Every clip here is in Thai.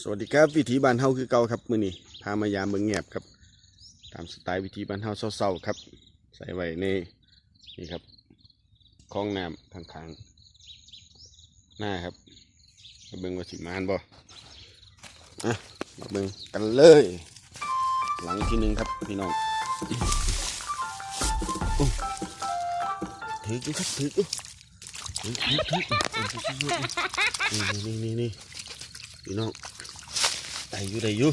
สวัสดีครับวิถีบ้านเฮาคือเก่าครับมื้อนี้พามายามเมืองเงียบครับ ตามสไตล์วิถีบ้านเฮาเศร้าๆครับ ใส่ไว้ในนี่ครับคลองน้ำข้างๆหน้าครับมาเบิ่งว่าสิมานบ่อะมาเบิ่งกันเลย หลังที่หนึ่งครับพี่น้องโอ้ถืออยู่ครับถืออยู่ถือถือถือนี่นี่นี่นี่พี่น้อง ได้อยู่ได้อยู่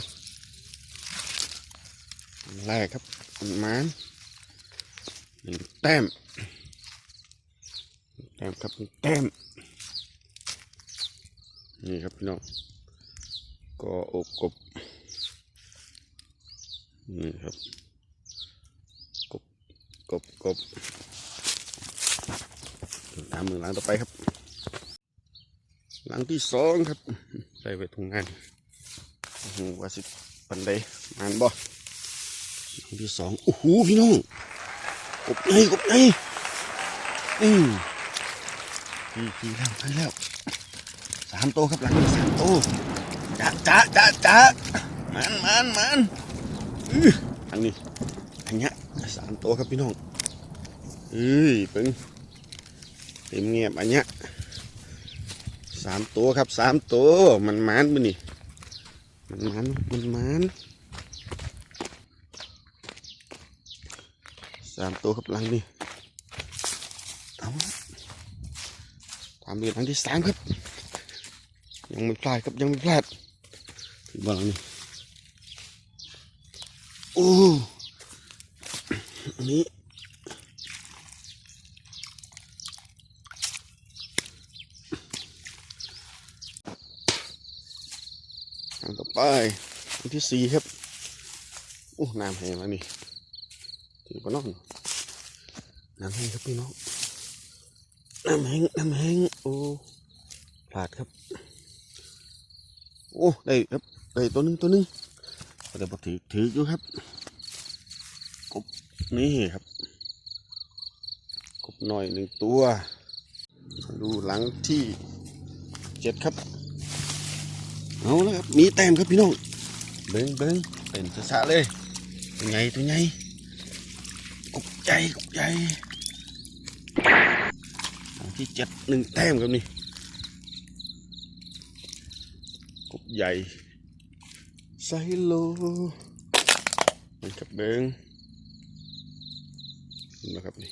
แรกครับมันมันหนึ่งแต้มแต้มครับหนึ่งแต้มนี่ครับพี่น้องก็อบกบนี่ครับกบกบกบตามมือหลังต่อไปครับ หลังที่สองครับใส่ไว้ทุงงาน หูว่าสิปันไดมานบ่หลังที่สองโอ้โหพี่น้องกบไงกบไงอืมขี่ขี่แล้วไปแล้วสามโตวครับหลังนี้สามโตวจ้าจ้าจ้าจ้ามันมันมันอื้อหลังนี้อันเนี้ยสามตัวครับพี่น้องเอ้ยเพิ่งเต็มเงียบอันเนี้ยสามตัวครับสามตัวมันมันมันนี่ มันมันมันมันสามตัวครับหลังนี่เอาตามเดือนหลังที่สามครับ ยังไม่พลาดครับยังไม่พลาดถึงบ้านหลังนี้โอ้อันนี้ อันต่อไปอันที่สี่ครับโอ้น้ำแห้งแล้วนี่ถือปน้องน้ำแห้งครับพี่น้องน้ำแห้งน้ำแห้งโอ้พลาดครับโอ้ได้ครับได้ตัวหนึงตัวหนึงแต่พอถือถืออยู่ครับนี่ครับกบหน่อยหนึ่งตัว ดูหลังที่เจ็ดครับ เอาแล้วครับมีแต้มครับพี่น้องเบิ้งเบิ้งเป็นสะๆเลยตัวใหญ่ตัวใหญ่กบใหญ่กบใหญ่หลังที่เจ็ดหนึ่งแต้มครับนี่กบใหญ่ไซโลนี่ครับเบิ้งเห็นไหมครับนี่